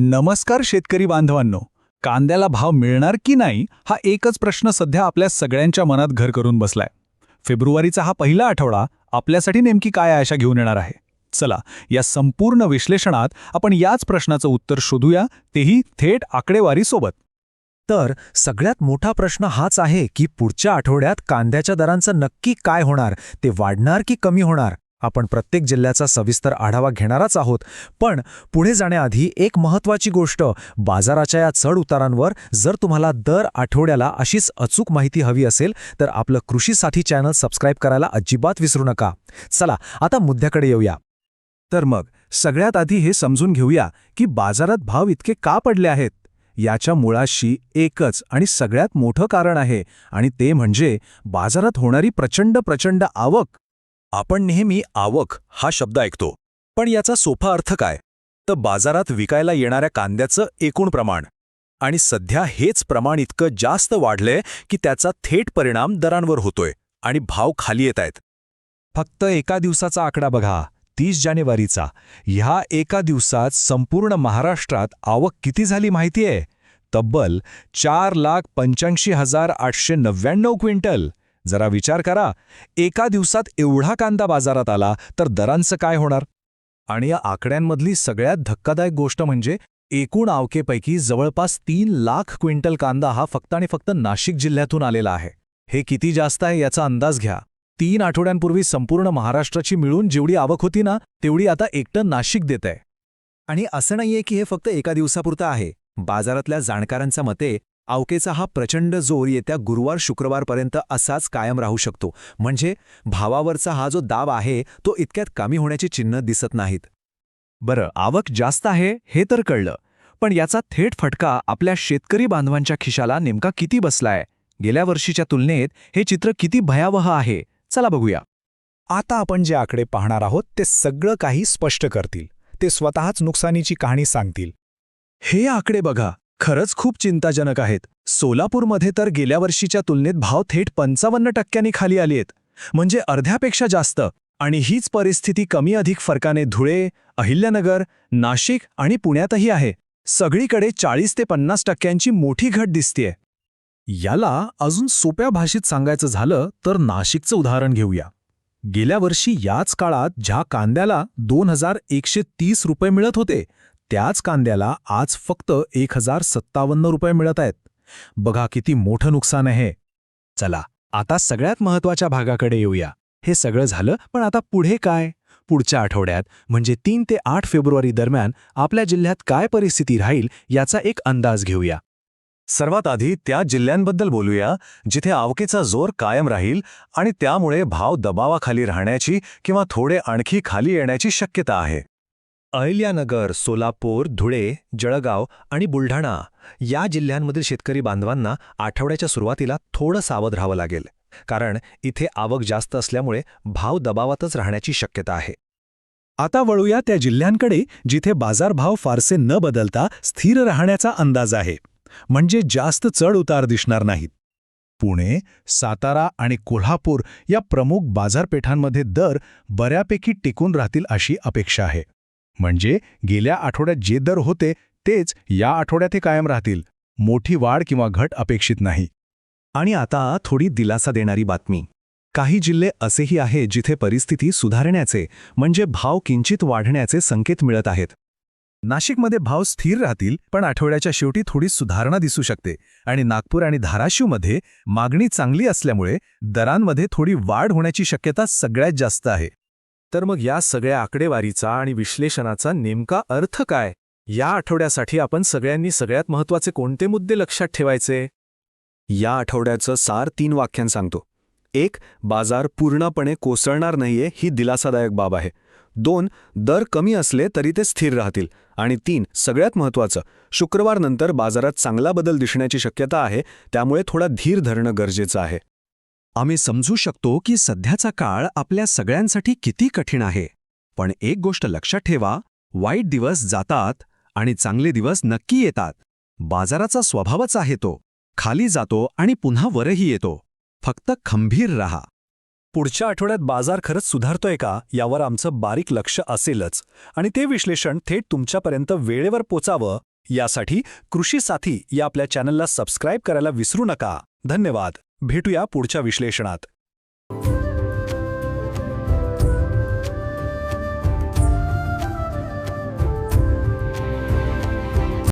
नमस्कार शेतकरी बांधवांनो. कांद्याला भाव मिळणार की नाही हा एकच प्रश्न सध्या आपल्या सगळ्यांच्या मनात घर करून बसलाय. फेब्रुवारीचा हा पहिला आठवडा आपल्यासाठी नेमकी काय आशा घेऊन येणार आहे? चला या संपूर्ण विश्लेषणात आपण याच प्रश्नाचं उत्तर शोधूया तेही थेट आकडेवारीसोबत. तर सगळ्यात मोठा प्रश्न हाच आहे की पुढच्या आठवड्यात कांद्याच्या दरांचं नक्की काय होणार ते वाढणार की कमी होणार? आपण प्रत्येक जिल्ह्याचा सविस्तर आढावा घेणारच आहोत. पण पुढे जाण्याआधी एक महत्त्वाची गोष्ट. बाजाराच्या या चढ उतारांवर जर तुम्हाला दर आठवड्याला अशीच अचूक माहिती हवी असेल तर आपलं कृषीसाठी चॅनल सबस्क्राईब करायला अजिबात विसरू नका. चला आता मुद्द्याकडे येऊया. तर मग सगळ्यात आधी हे समजून घेऊया की बाजारात भाव इतके का पडले आहेत? याच्या मुळाशी एकच आणि सगळ्यात मोठं कारण आहे आणि ते म्हणजे बाजारात होणारी प्रचंड प्रचंड आवक. आपण नेहमी आवक हा शब्द ऐकतो. पण याचा सोपा अर्थ काय? तर बाजारात विकायला येणाऱ्या कांद्याचं एकूण प्रमाण. आणि सध्या हेच प्रमाण इतकं जास्त वाढलंय की त्याचा थेट परिणाम दरांवर होतोय आणि भाव खाली येत आहेत. फक्त एका दिवसाचा आकडा बघा. तीस जानेवारीचा. ह्या एका दिवसात संपूर्ण महाराष्ट्रात आवक किती झाली माहितीये? तब्बल चार लाख पंच्याऐंशी हजार आठशे नव्याण्णव क्विंटल. जरा विचार करा. एका दिवसात एवढा कांदा बाजारात आला तर दरांचं काय होणार? आणि या आकड्यांमधली सगळ्यात धक्कादायक गोष्ट म्हणजे एकूण आवकेपैकी जवळपास तीन लाख क्विंटल कांदा हा फक्त आणि फक्त नाशिक जिल्ह्यातून आलेला आहे. हे किती जास्त आहे याचा अंदाज घ्या. तीन आठवड्यांपूर्वी संपूर्ण महाराष्ट्राची मिळून जेवढी आवक होती ना तेवढी आता एकटं नाशिक देत आहे आणि असं नाहीये की हे फक्त एका दिवसापुरतं आहे. बाजारातल्या जाणकारांच्या मते आवकेचा हा प्रचंड जोर येत्या गुरुवार शुक्रवारपर्यंत असाच कायम राहू शकतो. म्हणजे भावावरचा हा जो दाब आहे तो इतक्यात कमी होण्याची चिन्ह दिसत नाहीत. बरं आवक जास्त आहे हे तर कळलं. पण याचा थेट फटका आपल्या शेतकरी बांधवांच्या खिशाला नेमका किती बसलाय? गेल्या वर्षीच्या तुलनेत हे चित्र किती भयावह आहे? चला बघूया. आता आपण जे आकडे पाहणार आहोत ते सगळं काही स्पष्ट करतील. ते स्वतःच नुकसानीची कहाणी सांगतील. हे आकडे बघा. खरंच खूप चिंताजनक आहेत. सोलापूरमध्ये तर गेल्या वर्षीच्या तुलनेत भाव थेट पंचावन्न टक्क्यांनी खाली आलीयत म्हणजे अर्ध्यापेक्षा जास्त. आणि हीच परिस्थिती कमी अधिक फरकाने धुळे अहिल्यानगर नाशिक आणि पुण्यातही आहे. सगळीकडे चाळीस ते पन्नास टक्क्यांची मोठी घट दिसतेय. याला अजून सोप्या भाषेत सांगायचं झालं तर नाशिकचं उदाहरण घेऊया. गेल्या वर्षी याच काळात ज्या कांद्याला दोन हजार एकशे तीस रुपये मिळत होते त्याच कांद्याला आज फक्त एक हजार सत्तावन्न रुपये मिळत आहेत. बघा किती मोठं नुकसान आहे चला आता सगळ्यात महत्त्वाच्या भागाकडे येऊया. हे सगळं झालं पण आता पुढे काय? पुढच्या आठवड्यात म्हणजे तीन ते आठ फेब्रुवारी दरम्यान आपल्या जिल्ह्यात काय परिस्थिती राहील याचा एक अंदाज घेऊया. सर्वात आधी त्या जिल्ह्यांबद्दल बोलूया जिथे आवकेचा जोर कायम राहील आणि त्यामुळे भाव दबावाखाली राहण्याची किंवा थोडे आणखी खाली येण्याची शक्यता आहे. अहिल्यानगर सोलापूर धुळे जळगाव आणि बुलढाणा या जिल्ह्यांमधील शेतकरी बांधवांना आठवड्याच्या सुरुवातीला थोडं सावध राहावं लागेल. कारण इथे आवक जास्त असल्यामुळे भाव दबावातच राहण्याची शक्यता आहे. आता वळूया त्या जिल्ह्यांकडे जिथे बाजारभाव फारसे न बदलता स्थिर राहण्याचा अंदाज आहे. म्हणजे जास्त चढ उतार दिसणार नाहीत. पुणे सातारा आणि कोल्हापूर या प्रमुख बाजारपेठांमध्ये दर बऱ्यापैकी टिकून राहतील अशी अपेक्षा आहे. म्हणजे गेल्या आठवड्यात जे दर होते तेच या आठवड्यातही कायम राहतील. मोठी वाढ किंवा घट अपेक्षित नाही. आणि आता थोडी दिलासा देणारी बातमी. काही जिल्हे असेही आहे जिथे परिस्थिती सुधारण्याचे म्हणजे भाव किंचित वाढण्याचे संकेत मिळत आहेत. नाशिकमध्ये भाव स्थिर राहतील पण आठवड्याच्या शेवटी थोडी सुधारणा दिसू शकते आणि नागपूर आणि धाराशिवमध्ये मागणी चांगली असल्यामुळे दरांमध्ये थोडी वाढ होण्याची शक्यता सगळ्यात जास्त आहे. तर मग या सगळ्या आकडेवारीचा आणि विश्लेषणाचा नेमका अर्थ काय? या आठवड्यासाठी आपण सगळ्यांनी सगळ्यात महत्त्वाचे कोणते मुद्दे लक्षात ठेवायचे? या आठवड्याचं सार तीन वाक्यां सांगतो. एक बाजार पूर्णपणे कोसळणार नाहीये ही दिलासादायक बाब आहे. दोन दर कमी असले तरी ते स्थिर राहतील. आणि तीन सगळ्यात महत्त्वाचं शुक्रवारनंतर बाजारात चांगला बदल दिसण्याची शक्यता आहे त्यामुळे थोडा धीर धरणं गरजेचं आहे. आम्ही समजू शकतो की सध्याचा काळ आपल्या सगळ्यांसाठी किती कठीण आहे. पण एक गोष्ट लक्षात ठेवा वाईट दिवस जातात आणि चांगले दिवस नक्की येतात. बाजाराचा स्वभावच आहे तो. खाली जातो आणि पुन्हा वरही येतो. फक्त खंभीर रहा. पुढच्या आठवड्यात बाजार खरंच सुधारतोय का यावर आमचं बारीक लक्ष असेलच. आणि ते विश्लेषण थेट तुमच्यापर्यंत वेळेवर पोचावं यासाठी कृषी साथी या आपल्या चॅनलला सबस्क्राईब करायला विसरू नका. धन्यवाद. भेटूया पुढच्या विश्लेषणात.